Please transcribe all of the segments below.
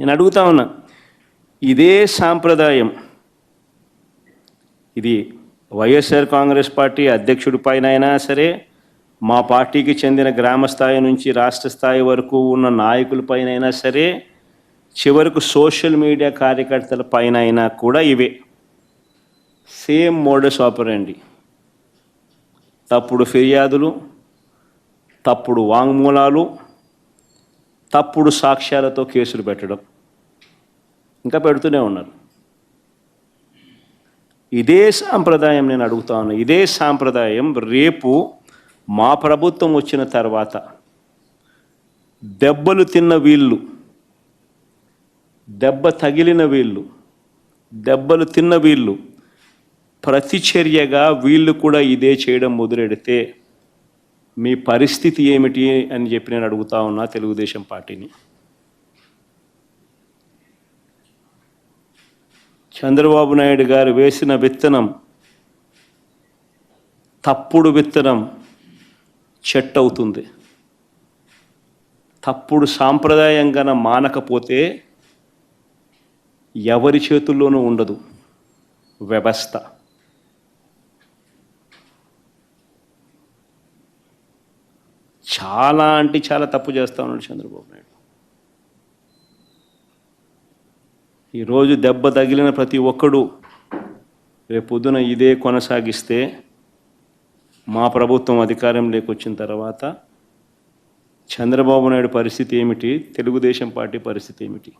నేను అడుగుతా ఉన్నా ఇదే సాంప్రదాయం. ఇది వైఎస్ఆర్ కాంగ్రెస్ పార్టీ అధ్యక్షుడి పైన అయినా సరే మా పార్టీకి చెందిన గ్రామ స్థాయి నుంచి రాష్ట్ర స్థాయి వరకు ఉన్న నాయకుల పైన అయినా సరే చివరకు సోషల్ మీడియా కార్యకర్తల పైన అయినా కూడా ఇవే. Same modus operandi. తప్పుడు ఫిర్యాదులు తప్పుడు వాంగ్మూలాలు తప్పుడు సాక్ష్యాలతో కేసులు పెట్టడం. ఇంకా పెడుతూనే ఉన్నారు. ఇదే సాంప్రదాయం నేను అడుగుతాను ఇదే సాంప్రదాయం రేపు మా ప్రభుత్వం వచ్చిన తర్వాత దెబ్బలు తిన్న వీళ్ళు దెబ్బ తగిలిన వీళ్ళు దెబ్బలు తిన్న వీళ్ళు ప్రతిచర్యగా వీళ్ళు కూడా ఇదే చేయడం మొదలెడితే మీ పరిస్థితి ఏమిటి అని చెప్పి నేను అడుగుతా ఉన్నా తెలుగుదేశం పార్టీని. చంద్రబాబు నాయుడు గారు వేసిన విత్తనం తప్పుడు విత్తనం చెట్టు అవుతుంది. తప్పుడు సాంప్రదాయంగా మానకపోతే ఎవరి చేతుల్లోనూ ఉండదు వ్యవస్థ. చాలా అంటే చాలా తప్పు చేస్తా ఉన్నాడు చంద్రబాబు నాయుడు. ఈరోజు దెబ్బ తగిలిన ప్రతి ఒక్కడు రేపు పొద్దున ఇదే కొనసాగిస్తే మా ప్రభుత్వం అధికారం వచ్చిన తర్వాత చంద్రబాబు నాయుడు పరిస్థితి ఏమిటి? తెలుగుదేశం పార్టీ పరిస్థితి ఏమిటి?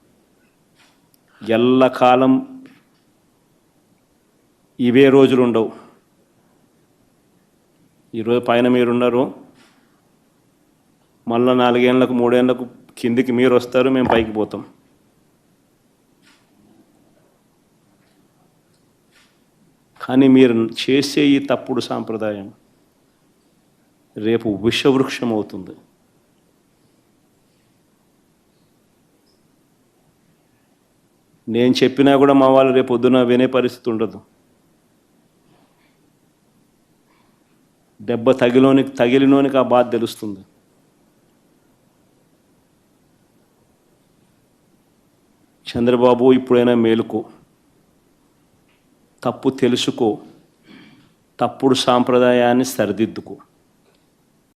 ఎల్లకాలం ఇవే రోజులు ఉండవు ఈరోజు పైన మీరున్నారు మళ్ళీ నాలుగేళ్ళకు మూడేళ్ళకు కిందికి మీరు వస్తారు మేము పైకి పోతాం. కానీ మీరు చేసే ఈ తప్పుడు సాంప్రదాయం రేపు విషవృక్షం అవుతుంది. నేను చెప్పినా కూడా మా వాళ్ళు రేపు పొద్దున వినే పరిస్థితి ఉండదు. దెబ్బ తగిలోనికి తగిలినోనికి ఆ బాధ తెలుస్తుంది. చంద్రబాబు ఇప్పుడైనా మేలుకో. తప్పు తెలుసుకో. తప్పుడు సాంప్రదాయాన్ని సరిదిద్దుకో.